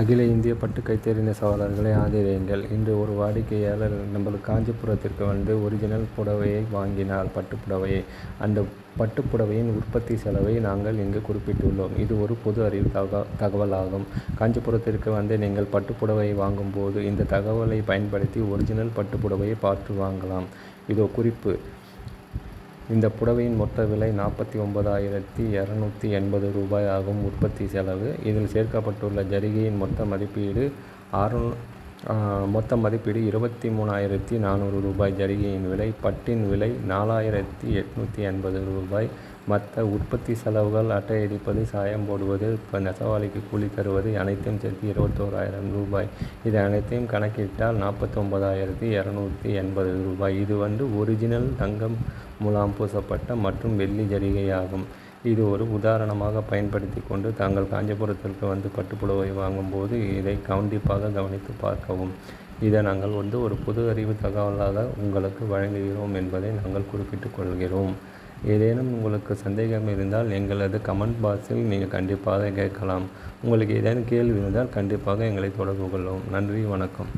அகில இந்திய பட்டு கைத்தறிந்த சவாலர்களை ஆதரியுங்கள். இன்று ஒரு வாடிக்கையாளர் நம்மளுக்கு காஞ்சிபுரத்திற்கு வந்து ஒரிஜினல் புடவையை வாங்கினார் பட்டு புடவையை அந்த பட்டுப்புடவையின் உற்பத்தி செலவை நாங்கள் இங்கு குறிப்பிட்டுள்ளோம். இது ஒரு பொது அறிவு தக தகவலாகும். காஞ்சிபுரத்திற்கு வந்து நீங்கள் பட்டுப்புடவையை வாங்கும்போது இந்த தகவலை பயன்படுத்தி ஒரிஜினல் பட்டுப்புடவையை பார்த்து வாங்கலாம். இதோ குறிப்பு. இந்த புடவையின் மொத்த விலை நாற்பத்தி ஒன்பதாயிரத்தி இரநூத்தி எண்பது ரூபாய் ஆகும் உற்பத்தி செலவு. இதில் சேர்க்கப்பட்டுள்ள ஜரிகையின் மொத்த மதிப்பீடு அறுநூ மொத்த மதிப்பீடு இருபத்தி மூணாயிரத்தி நானூறு ரூபாய். ஜரிகையின் விலை பட்டின் விலை நாலாயிரத்தி எட்நூற்றி எண்பது ரூபாய். மற்ற உற்பத்தி செலவுகள் அட்டையடிப்பது சாயம் போடுவது இப்போ நெசவாளிக்கு கூலி தருவது அனைத்தையும் சேர்த்து இருபத்தோராயிரம் ரூபாய். இது அனைத்தையும் கணக்கிட்டால் நாற்பத்தொம்பதாயிரத்தி இரநூத்தி எண்பது ரூபாய். இது வந்து ஒரிஜினல் தங்கம் முலாம் பூசப்பட்ட மற்றும் வெள்ளி ஜரிகையாகும். இது ஒரு உதாரணமாக பயன்படுத்தி கொண்டு தாங்கள் காஞ்சிபுரத்திற்கு வந்து பட்டுப்புடவை வாங்கும்போது இதை கண்டிப்பாக கவனித்து பார்க்கவும். இதை நாங்கள் வந்து ஒரு பொது அறிவு தகவலாக உங்களுக்கு வழங்குகிறோம் என்பதை நாங்கள் குறிப்பிட்டுக் கொள்கிறோம். ஏதேனும் உங்களுக்கு சந்தேகம் இருந்தால் எங்களது கமெண்ட் பாக்ஸில் நீங்கள் கண்டிப்பாக கேட்கலாம். உங்களுக்கு ஏதேனும் கேள்வி இருந்தால் கண்டிப்பாக எங்களை தொடர்பு கொள்ளவும். நன்றி வணக்கம்.